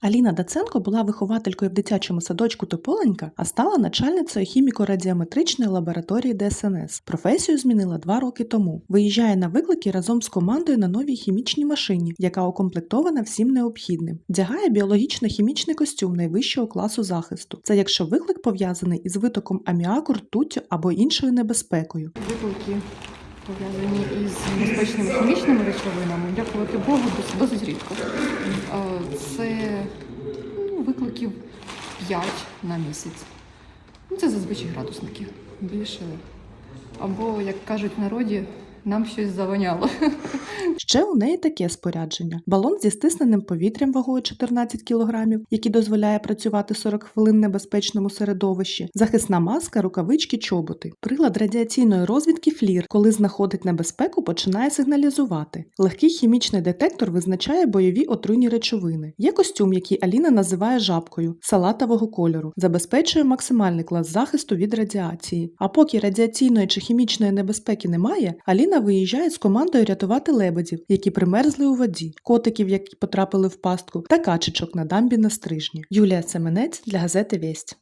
Аліна Даценко була вихователькою в дитячому садочку Тополенька, а стала начальницею хіміко-радіометричної лабораторії ДСНС. Професію змінила два роки тому. Виїжджає на виклики разом з командою на новій хімічній машині, яка укомплектована всім необхідним. Вдягає біологічно-хімічний костюм найвищого класу захисту. Це якщо виклик пов'язаний із витоком аміаку, ртуттю або іншою небезпекою. Виклики пов'язані із небезпечними хімічними речовинами, дякувати Богу, досить рідко. Е, Це ну, викликів 5 на місяць. Ну, Це зазвичай градусники. Більше. Або, як кажуть в народі, нам щось завоняло. Ще у неї таке спорядження: балон зі стисненим повітрям вагою 14 кг, який дозволяє працювати 40 хвилин в небезпечному середовищі, захисна маска, рукавички, чоботи. Прилад радіаційної розвідки флір, коли знаходить небезпеку, починає сигналізувати. Легкий хімічний детектор визначає бойові отруйні речовини. Є костюм, який Аліна називає жабкою салатового кольору, забезпечує максимальний клас захисту від радіації. А поки радіаційної чи хімічної небезпеки немає, Аліна виїжджає з командою рятувати лебедів, які примерзли у воді, котиків, які потрапили в пастку, та качечок на дамбі на стрижні. Юлія Семенець для газети Весть.